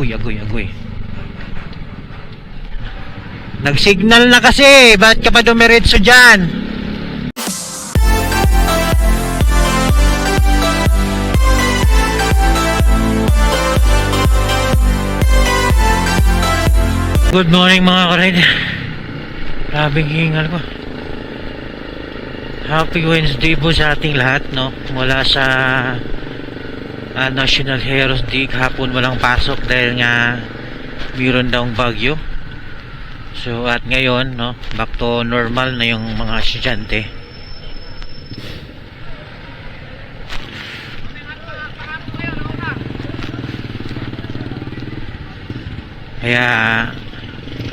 agoy, agoy, agoy. Nagsignal na kasi, ba't ka pa dumiretso dyan? Good morning mga karide. Grabing hingal ko. Happy Wednesday po sa ating lahat, no? Mula sa ah, National Heroes Day, hapon walang pasok dahil nga mayroon daw bagyo. So at ngayon, no, back to normal na yung mga estudyante. Kaya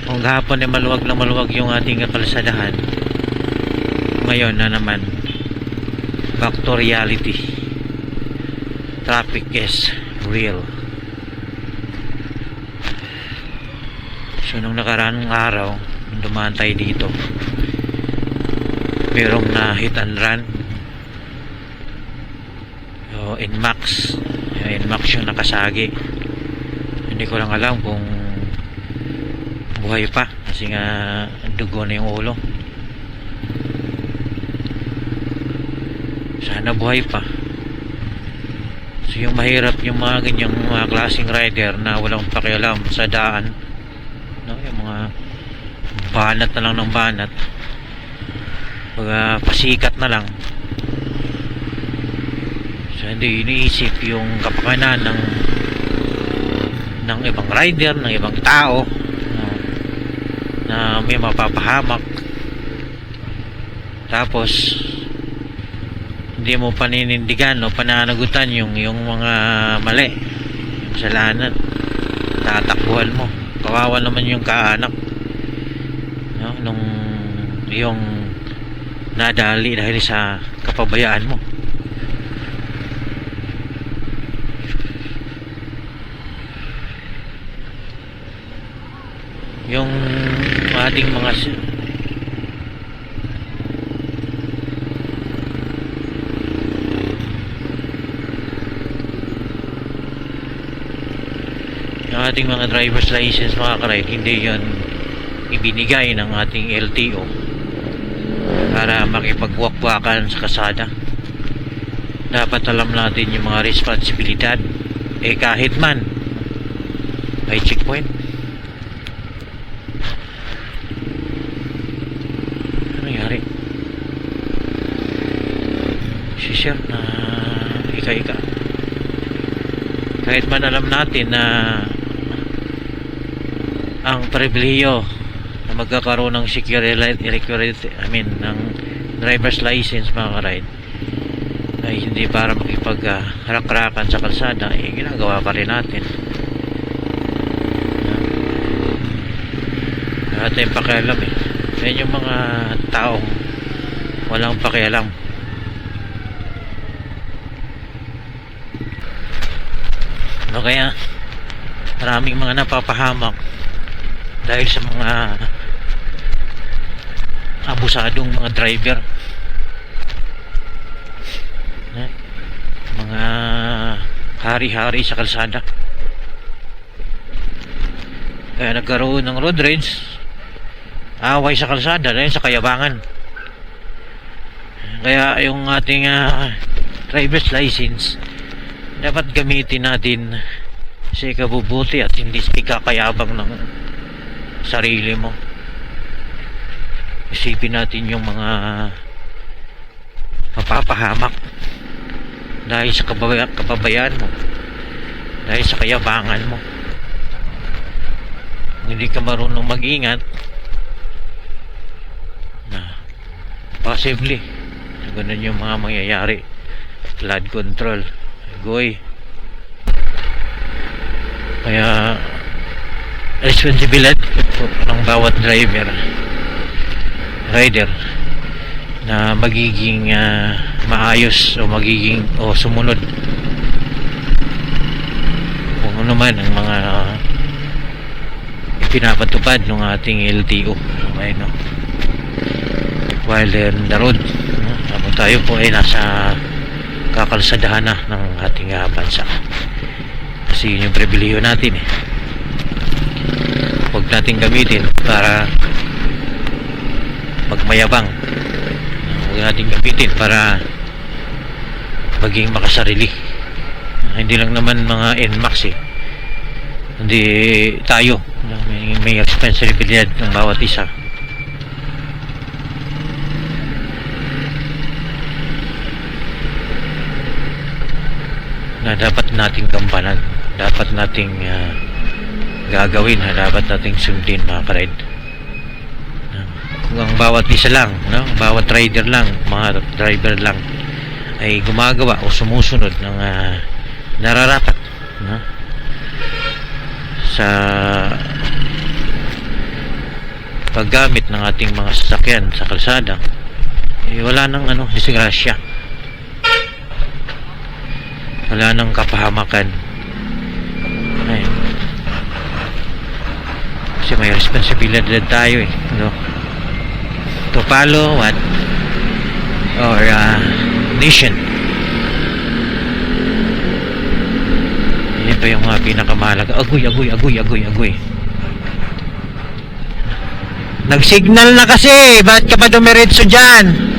kung gahapon ay maluwag na maluwag yung ating kalsadahan, ngayon na naman back to reality. Traffic is real. So nung nakaraang araw, nung dumaan tayo dito, merong na hit and run. So, Inmax. Inmax yung nakasagi. Hindi ko lang alam kung buhay pa kasi nga dugo na yung ulo. Sana buhay pa. So yung mahirap yung mga ganyang mga klaseng rider na walang pakialam sa daan. No yung mga banat na lang ng banat. Mga pasikat na lang. So hindi iniisip yung kapakanan ng ng ibang rider ng ibang tao no, na may mapapahamak. Tapos hindi mo paninindigan o pananagutan yung yung mga mali yung kasalanan. Tatakbuhan mo. Kawawa naman yung kaanak. No, nung yung nadali dahil sa kapabayaan mo. Yung ating mga ating mga driver's license mga karide hindi yon ibinigay ng ating LTO para makipagwakwakan sa kasada. Dapat alam natin yung mga responsibilidad. Eh kahit man may checkpoint. Ano nangyari? Si sir na ika-ika. Kahit man alam natin na ang pribileyo na magkakaroon ng security, security I mean, ng driver's license mga karide ay hindi para makipag uh, sa kalsada eh ginagawa pa rin natin. Wala tayong pakialam eh. Yan yung mga taong walang pakialam. No kaya maraming mga napapahamak dahil sa mga abusadong mga driver. Eh, mga hari-hari sa kalsada. Kaya nagkaroon ng road rage away sa kalsada dahil sa kayabangan. Kaya yung ating ah, driver's license dapat gamitin natin sa ikabubuti at hindi sa ikakayabang ng sarili mo. Isipin natin yung mga mapapahamak dahil sa kababaya, kababayan mo dahil sa kayabangan mo. Hindi ka marunong mag-ingat na possibly ganun yung mga mangyayari. Flood control. Goy. Kaya responsibility po ng bawat driver rider na magiging ah, maayos o magiging o sumunod kung ano man ang mga pinapatupad ng ating LTO okay, no? while they're on the road no? tayo po ay nasa kakalsadahan na ng ating ah, bansa kasi yun yung pribiliyo natin eh nating gamitin para magmayabang. Huwag nating gamitin para maging makasarili. Hindi lang naman mga NMAX eh. Hindi tayo. May, may responsibilidad ng bawat isa. na dapat nating gampanan dapat nating ah, gagawin na dapat nating sundin mga karide kung ang bawat isa lang no? bawat rider lang mga driver lang ay gumagawa o sumusunod ng ah, nararapat no? sa paggamit ng ating mga sasakyan sa kalsada eh, wala nang ano disgrasya wala nang kapahamakan kasi may responsibilidad tayo eh no? to follow what or uh, nation. Yun pa yung mga pinakamahalaga agoy agoy agoy agoy agoy. Nagsignal na kasi. Bakit ka pa dumiretso dyan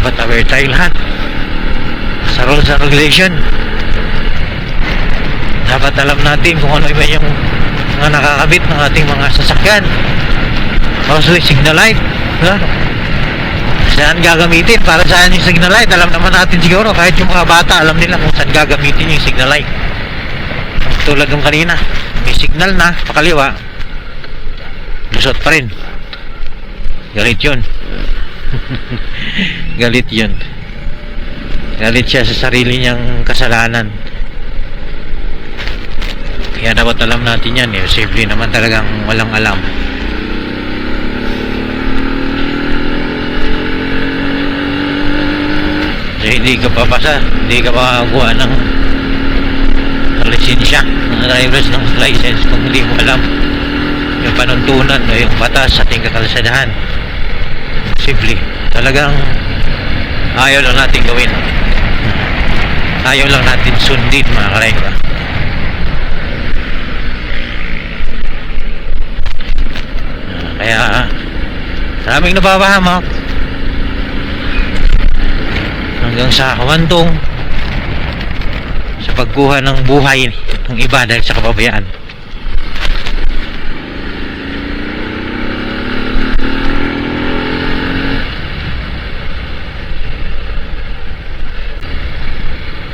dapat aware tayo lahat. Sa rules and regulation. Dapat alam natin kung ano iba yung mga nakakabit ng ating mga sasakyan. Also yung signal light? No? saan gagamitin? Para saan yung signal light? Alam naman natin siguro kahit yung mga bata alam nila kung saan gagamitin yung signal light. Tulad ng kanina may signal na pakaliwa lusot pa rin. Galit yun galit yun. Galit siya sa sarili niyang kasalanan. Kaya dapat alam natin yan eh. Safely naman talagang walang alam. Kasi hindi ka papasa hindi ka makakuha ng lisensya ng driver's ng license kung hindi mo alam yung panuntunan o yung batas sa ating kakalsadahan simple talagang ayaw lang natin gawin. Ayaw lang natin sundin mga karayka kaya maraming nababahamak hanggang sa kawantong sa pagkuha ng buhay ng iba dahil sa kababayaan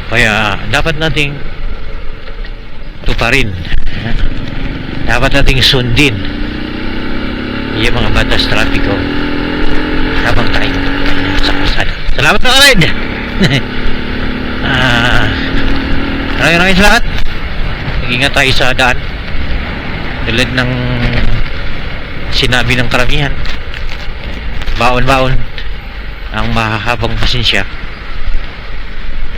Kaya dapat nating tuparin. Dapat nating sundin yung mga batas trapiko habang tayo sa kalsada. Salamat mga karid! ah, maraming maraming salamat. Nag-ingat tayo sa daan. Tulad ng sinabi ng karamihan. Baon-baon ang mahahabang pasensya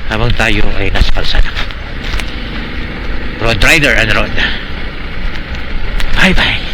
habang tayo ay nasa kalsada. Road rider and road. Bye bye.